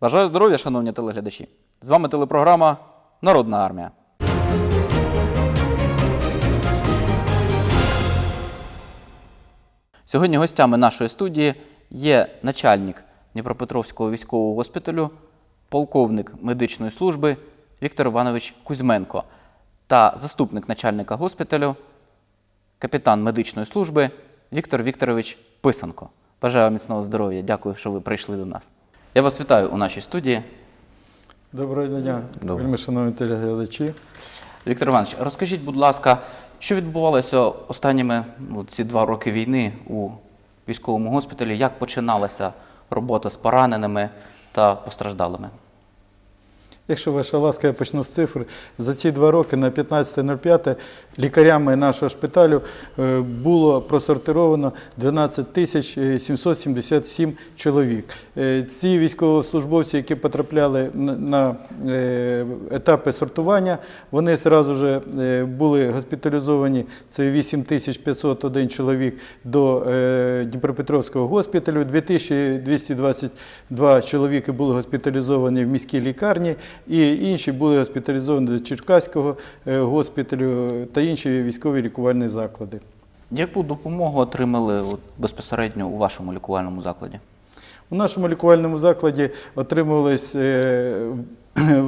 Бажаю здоров'я, шановні телеглядачі! З вами телепрограма Народна армія. Сьогодні гостями нашої студії є начальник Дніпропетровського військового госпіталю, полковник медичної служби Віктор Іванович Кузьменко та заступник начальника госпіталю, капітан медичної служби Віктор Вікторович Писанко. Бажаю вам міцного здоров'я. Дякую, що ви прийшли до нас. Я вас вітаю у нашій студії. Доброго дня, Доброго. вельми шановні телеглядачі. Віктор Іванович, розкажіть, будь ласка, що відбувалося останніми ну, ці два роки війни у військовому госпіталі? Як починалася робота з пораненими та постраждалими? Якщо ваша ласка, я почну з цифр. За ці два роки на 15.05 лікарями нашого шпиталю е, було просортировано 12 тисяч е, 777 чоловік. Е, Ці військовослужбовці, які потрапляли на- е, етапи сортування, вони зразу ж були госпіталізовані. Це 8501 чоловік до Дніпропетровського госпіталю, 2222 чоловіки були госпіталізовані в міській лікарні, і інші були госпіталізовані до Черкаського е, госпіталю та інші військові лікувальні заклади. Яку допомогу отримали от, безпосередньо у вашому лікувальному закладі? У нашому лікувальному закладі отримувалась е, е,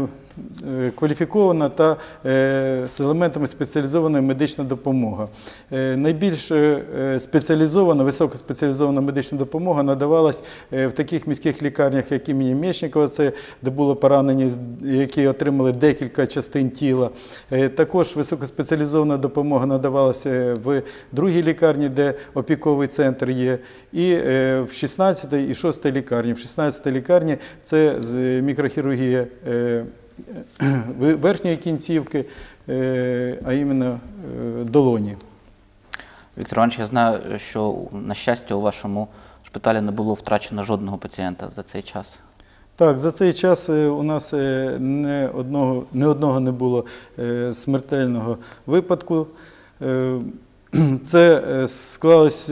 кваліфікована та е, з елементами спеціалізована медична допомога. Е, Найбільш е, спеціалізована, високоспеціалізована медична допомога надавалась е, в таких міських лікарнях, як імені Мєчникова, це де було поранені, які отримали декілька частин тіла. Е, Також високоспеціалізована допомога надавалася в другій лікарні, де опіковий центр є, і е, в 16 і 6 лікарні. В 16 лікарні це мікрохірургія е, верхньої кінцівки, е, а іменно е, долоні. Віктор Іванович, я знаю, що на щастя у вашому шпиталі не було втрачено жодного пацієнта за цей час. Так, за цей час е, у нас не одного, не одного не було смертельного випадку. Це склалось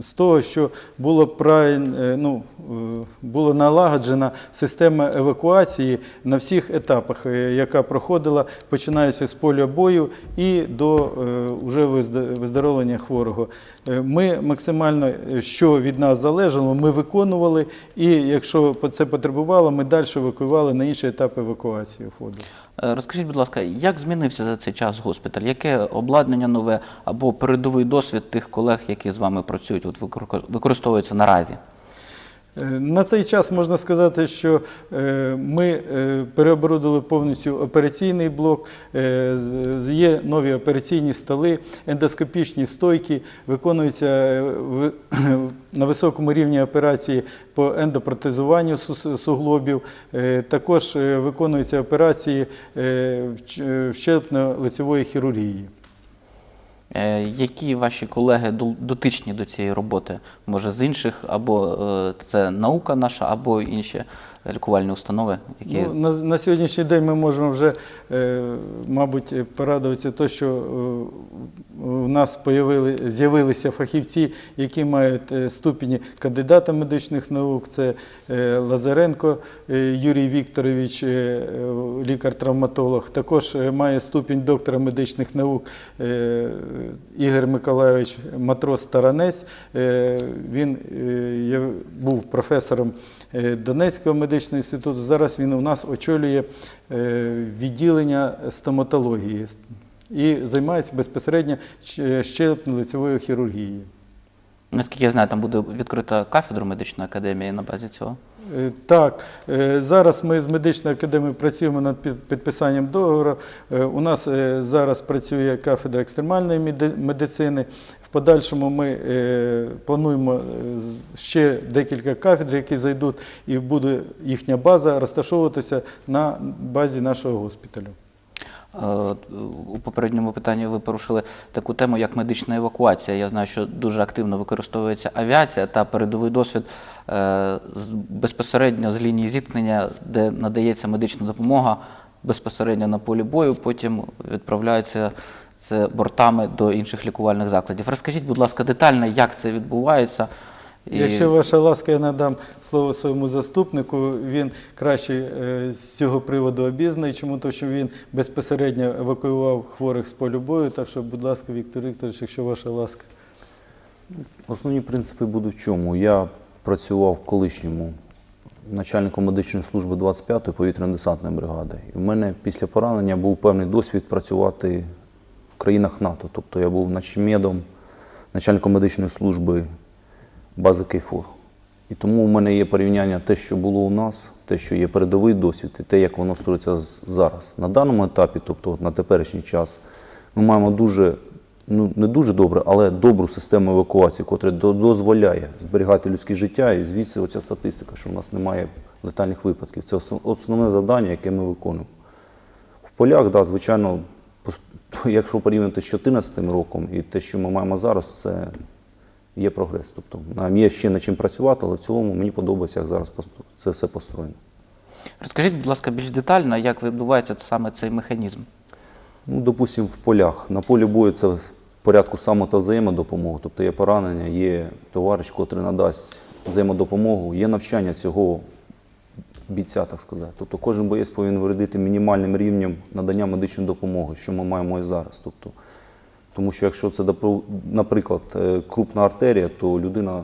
з того, що було правильно, е, ну, е, було налагоджена система евакуації на всіх етапах, е, яка проходила, починаючи з поля бою і до е, визда- виздоровлення хворого. Е, Ми максимально, е, що від нас залежало, ми виконували, і якщо це потребувало, ми далі евакуювали на інші етапи евакуації входу. Е, Розкажіть, будь ласка, як змінився за цей час госпіталь? Яке обладнання нове або передовий досвід тих колег, які з вами працюють, от викор- використовується наразі? Е, На цей час можна сказати, що е, ми е, переоборудили повністю операційний блок, є нові операційні столи, ендоскопічні стойки, виконуються на високому рівні операції по ендопротезуванню суглобів. Також виконуються операції щелепно-лицевої хірургії. Е, Які ваші колеги дотичні до цієї роботи? Може, з інших, або е, це наука наша, або інші лікувальні установи, які Ну, на, на сьогоднішній день ми можемо вже, е, мабуть, порадуватися, то, що е, у нас з'явилися фахівці, які мають е, ступені кандидата медичних наук. Це Лазаренко Юрій Вікторович, лікар-травматолог. Також має ступінь доктора медичних наук Ігор Миколайович Матрос Таранець. Він був професором Донецького медичного інституту. Зараз він у нас очолює е, відділення стоматології і займається безпосередньо щелепно-лицевою хірургією. наскільки я знаю, там буде відкрита кафедра медичної академії на базі цього. Е, Так, е, зараз ми з медичною академією працюємо над під- підписанням договору. Е, У нас зараз працює кафедра екстремальної медицини. В подальшому ми плануємо ще декілька кафедр, які зайдуть, і буде їхня база розташовуватися на базі нашого госпіталю. Е, У попередньому питанні ви порушили таку тему, як медична евакуація. Я знаю, що дуже активно використовується авіація та передовий досвід е, безпосередньо з лінії зіткнення, де надається медична допомога безпосередньо на полі бою, потім відправляється це бортами до інших лікувальних закладів. Розкажіть, будь ласка, детально, як це відбувається І... Якщо ваша ласка, я надам слово своєму заступнику, він краще е, з цього приводу обізнаний, чому то, що він безпосередньо евакуював хворих з полю бою. Так що, будь ласка, Віктор Вікторович, якщо ваша ласка. Основні принципи будуть в чому. Я працював в колишньому начальником медичної служби 25-ї повітряно-десантної бригади. І в мене після поранення був певний досвід працювати в країнах НАТО. Тобто я був начмедом, начальником медичної служби бази Кейфор. І тому у мене є порівняння те, що було у нас, те, що є передовий досвід, і те, як воно створюється зараз. На даному етапі, тобто на теперішній час, ми маємо дуже, ну не дуже добре, але добру систему евакуації, яка дозволяє зберігати людське життя, і звідси оця статистика, що у нас немає летальних випадків. Це основне завдання, яке ми виконуємо. В полях, да, звичайно, якщо порівняти з 2014 роком і те, що ми маємо зараз, це є прогрес. Тобто нам є ще над чим працювати, але в цілому мені подобається, як зараз це все построєно. Розкажіть, будь ласка, більш детально, як відбувається саме цей механізм. Ну, допустимо, в полях. На полі бою це в порядку само та взаємодопомоги. Тобто є поранення, є товариш, котрий надасть взаємодопомогу, є навчання цього бійця, так сказати. Тобто кожен боєць повинен вирядити мінімальним рівнем надання медичної допомоги, що ми маємо і зараз. Тобто, тому що якщо це, наприклад, е, крупна артерія, то людина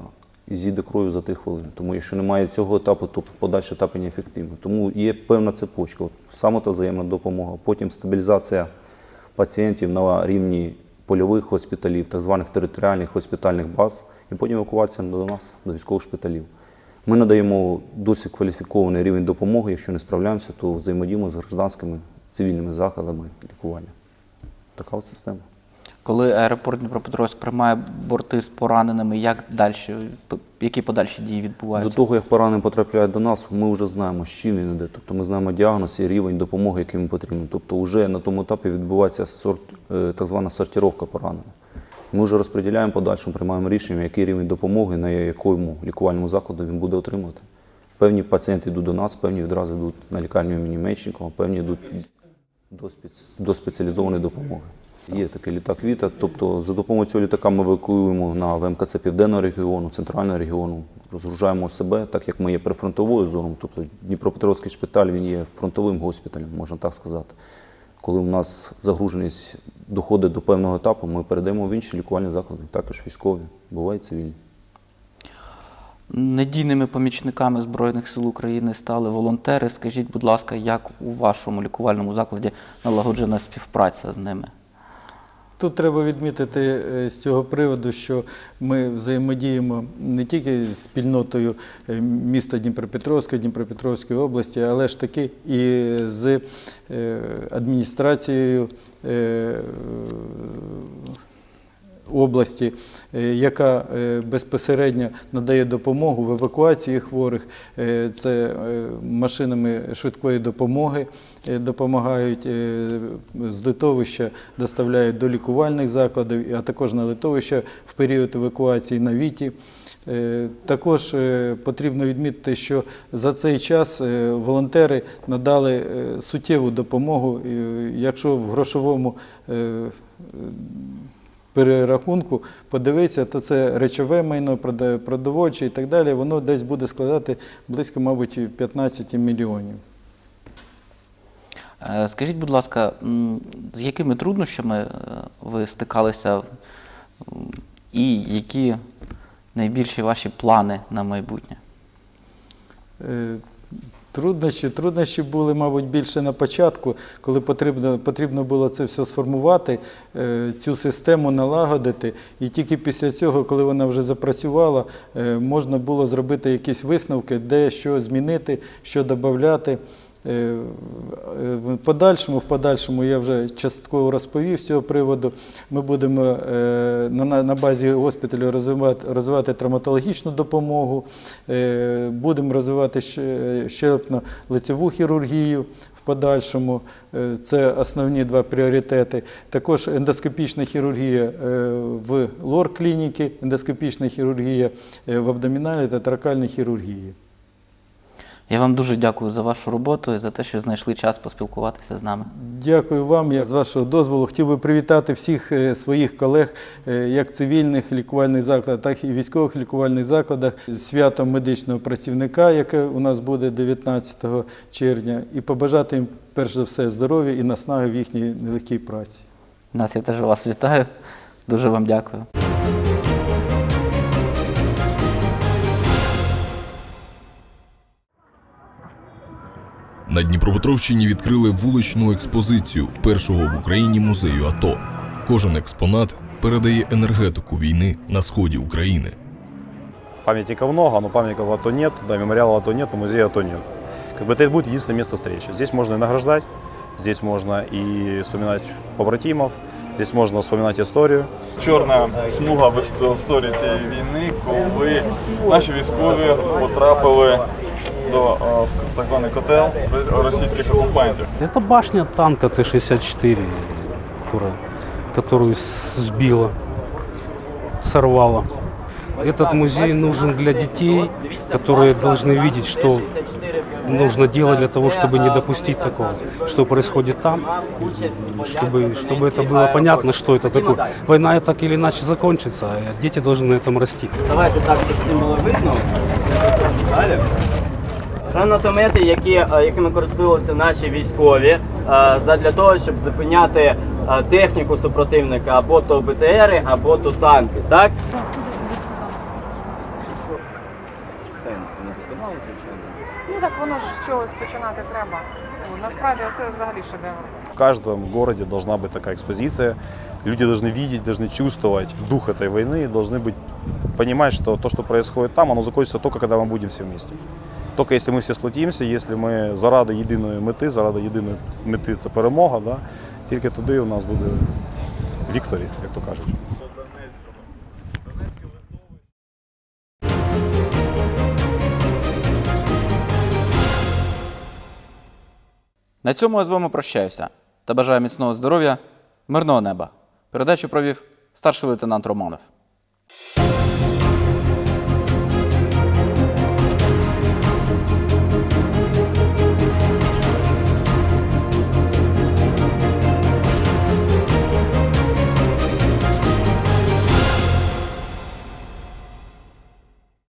зійде кров'ю за 3 хвилини. Тому якщо немає цього етапу, то подальший етап неефективний. Тому є певна цепочка. От саме та взаємна допомога, потім стабілізація пацієнтів на рівні польових госпіталів, так званих територіальних госпітальних баз, і потім евакуація до нас, до військових шпиталів. Ми надаємо досить кваліфікований рівень допомоги. Якщо не справляємося, то взаємодіємо з гражданськими цивільними закладами лікування. Така от система. Коли аеропорт Дніпропетровськ приймає борти з пораненими, як далі, які подальші дії відбуваються? До того, як поранений потрапляє до нас, ми вже знаємо, з чим він йде. Тобто ми знаємо діагноз і рівень допомоги, який йому потрібен. Тобто вже на тому етапі відбувається сорт, е, так звана сортировка пораненого. Ми вже розподіляємо подальшому, приймаємо рішення, який рівень допомоги, на якому лікувальному закладу він буде отримувати. Певні пацієнти йдуть до нас, певні відразу йдуть на лікарню імені Мечникова, певні йдуть до спеціалізованої допомоги. Є такий літак Віта, тобто за допомогою цього літака ми евакуюємо на ВМКЦ Південного регіону, центрального регіону, розгружаємо себе, так як ми є прифронтовою зоною, тобто Дніпропетровський шпиталь він є фронтовим госпіталем, можна так сказати. Коли у нас загруженість доходить до певного етапу, ми передаємо в інші лікувальні заклади, також військові, бувають цивільні. Надійними помічниками Збройних сил України стали волонтери. Скажіть, будь ласка, як у вашому лікувальному закладі налагоджена співпраця з ними? Тут треба відмітити е, з цього приводу, що ми взаємодіємо не тільки з спільнотою е, міста Дніпропетровська, Дніпропетровської області, але ж таки і з е, адміністрацією області, е, яка е, безпосередньо надає допомогу в евакуації хворих. Е, Це машинами швидкої допомоги допомагають з литовища, доставляють до лікувальних закладів, а також на литовище в період евакуації на Віті. Також потрібно відмітити, що за цей час волонтери надали суттєву допомогу, якщо в грошовому перерахунку подивитися, то це речове майно, продовольче і так далі, воно десь буде складати близько, мабуть, 15 мільйонів. Е, Скажіть, будь ласка, з якими труднощами е, ви стикалися і які найбільші ваші плани на майбутнє? Труднощі, труднощі були, мабуть, більше на початку, коли потрібно, потрібно було це все сформувати, е, цю систему налагодити. І тільки після цього, коли вона вже запрацювала, е, можна було зробити якісь висновки, де що змінити, що додати. Е, В подальшому, в подальшому я вже частково розповів з цього приводу. Ми будемо е, на, базі госпіталю розвивати, розвивати травматологічну допомогу, е, будемо розвивати ще- щелепно-лицеву хірургію в подальшому. Е, Це основні два пріоритети. Також ендоскопічна хірургія е, в лор-клініки, ендоскопічна хірургія е, в абдомінальній та тракальній хірургії. Я вам дуже дякую за вашу роботу і за те, що знайшли час поспілкуватися з нами. Дякую вам. Я з вашого дозволу хотів би привітати всіх е, своїх колег, е, як цивільних лікувальних закладах, так і військових лікувальних закладах з святом медичного працівника, яке у нас буде 19 червня, і побажати їм перш за все здоров'я і наснаги в їхній нелегкій праці. Нас я теж вас вітаю. Дуже вам дякую. На Дніпропетровщині відкрили вуличну експозицію першого в Україні музею АТО. Кожен експонат передає енергетику війни на сході України. Памятников много, но памятников АТО нет, да, мемориала АТО нет, но музея АТО нет. Как бы это будет единственное место встречи. Здесь можно и награждать, здесь можно и вспоминать побратимов, здесь можно вспоминать историю. чорна смуга в іс- історії цієї війни, коли наші військові потрапили до е, в так званий котел російських окупантів. Это башня танка Т-64, которая, которую с- сбила, сорвала. Этот музей нужен для детей, которые должны видеть, что нужно делать для того, чтобы не допустить такого, что происходит там, чтобы, чтобы это было понятно, что это такое. Война так или иначе закончится, а дети должны на этом расти. Давайте так, щоб всім було видно. Далі. Гранатомети, які, е, якими користувалися наші військові, е, задля того, щоб зупиняти е, техніку супротивника або то БТРи, або то танки. Так? Все, не досконало, звичайно. Ну так воно ж з чогось починати треба. Ну, Насправді це взагалі шедевр. В каждом городе должна быть такая экспозиция. Люди должны видеть, должны чувствовать дух этой войны и должны быть, понимать, что то, что происходит там, оно закончится только когда мы будем все вместе. Только если мы все сплотимся, если ми заради єдиної мети, заради єдиної мети це перемога, да, тільки тоді у нас буде вікторі, як то кажуть. На цьому я з вами прощаюся та бажаю міцного здоров'я, мирного неба. Передачу провів старший лейтенант Романов.